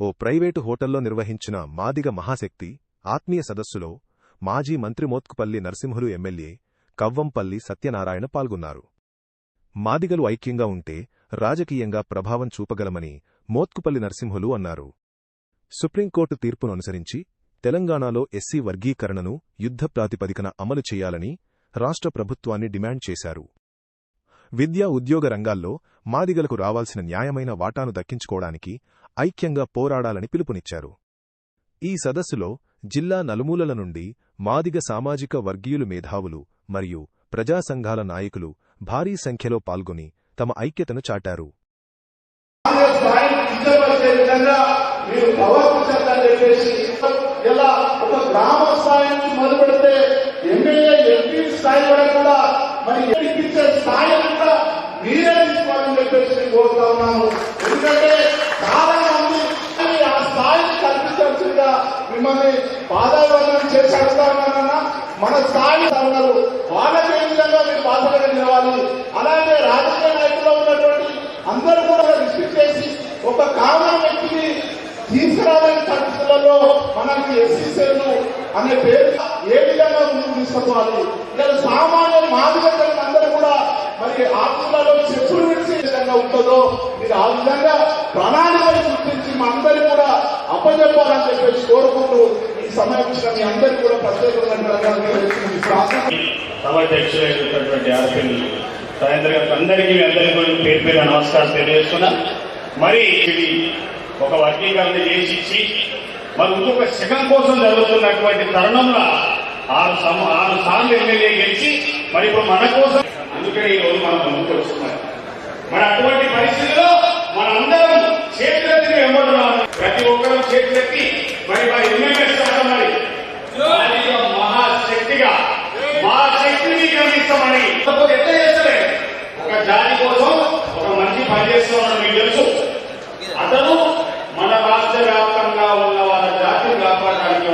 ఓ private హోటల్లో నిర్వహించిన మాదిగ మహాశక్తి ఆత్మీయ సదస్సులో మాజీ మంత్రి మోత్కుపల్లి నరసింహులు ఎమ్మెల్యే కవ్వంపల్లి సత్యనారాయణ పాల్గొన్నారు. మాదిగలు ఐక్యంగా ఉంటే రాజకీయంగా ప్రభావం చూపగలమని మోత్కుపల్లి నరసింహులు అన్నారు. సుప్రీంకోర్టు తీర్పును అనుసరించి తెలంగాణలో ఎస్సీ వర్గీకరణను యుద్ధ ప్రాతిపదికన అమలు చేయాలని రాష్ట్ర ప్రభుత్వాన్ని డిమాండ్ చేశారు. విద్యా ఉద్యోగ రంగాల్లో మాదిగలకు రావాల్సిన న్యాయమైన వాటాను దక్కించుకోవడానికి ఐక్యంగా పోరాడాలని పిలుపునిచ్చారు. ఈ సదస్సులో జిల్లా నలుమూలల నుండి మాదిగ సామాజిక వర్గీయులు మేధావులు మరియు ప్రజా సంఘాల నాయకులు భారీ సంఖ్యలో పాల్గొని తమ ఐక్యతను చాటారు. స్థాయి మరి మీరే తీసుకోవాలని చెప్పేసి కోరుతా ఉన్నాను ఎందుకంటే చాలా మంది ఆ స్థాయిని కల్పించాల్సిందిగా మిమ్మల్ని బాధావంతం చేసి అడుగుతా ఉన్నానన్నా మన స్థాయి ఉన్నారు వాళ్ళకి ఏ విధంగా మీరు బాధ్యతగా నిలవాలి అలాగే రాజకీయ నాయకుల్లో ఉన్నటువంటి అందరూ కూడా రిస్ట్రిక్ట్ చేసి ఒక కామన్ వ్యక్తిని తీసుకురావాలని పరిస్థితులలో మనకి ఎస్సీ ఎస్సీసీలు అనే పేరు ఏ విధంగా ముందుకు తీసుకుపోవాలి? ఇలా సామాన్య మాదిరిగా అందరూ కూడా మరి ఆత్మలలో చెప్పులు విడిచి ఏ విధంగా ఉంటుందో మీరు ఆ విధంగా ప్రణాళికలు గుర్తించి మా అందరి కూడా అప్పజెప్పాలని చెప్పేసి కోరుకుంటూ ఈ సమయం ఇచ్చిన మీ అందరికీ కూడా ప్రత్యేకమైన ఆర్పిల్ సాయంత్రం అందరికీ మీ అందరికీ కూడా పేరు పేరు నమస్కారం తెలియజేస్తున్నా. మరి ఇది ఒక వర్గీకరణ చేసి ఇచ్చి మరి ఇంకొక శకం కోసం జరుగుతున్నటువంటి తరుణంలో ఆరు సమ ఆరు సార్లు ఎమ్మెల్యే గెలిచి మరి ఇప్పుడు మన కోసం అందుకని ఈ రోజు మనం ముందుకు వస్తున్నాం. మరి అటువంటి పరిస్థితుల్లో మనందరం చేతులెత్తి వెంబడున్నాం ప్రతి ఒక్కరూ చేతులెత్తి మరి మరి ఎమ్మెల్యే స్థానం మరి మహాశక్తిగా మా శక్తిని గమనిస్తామని కాకపోతే ఎట్లా చేస్తలే ఒక జాతి కోసం ఒక మంచి పని చేస్తున్నామని మీకు తెలుసు. అతను మన రాష్ట్ర వ్యాప్తంగా ఉన్న వాళ్ళ జాతిని కాపాడడానికి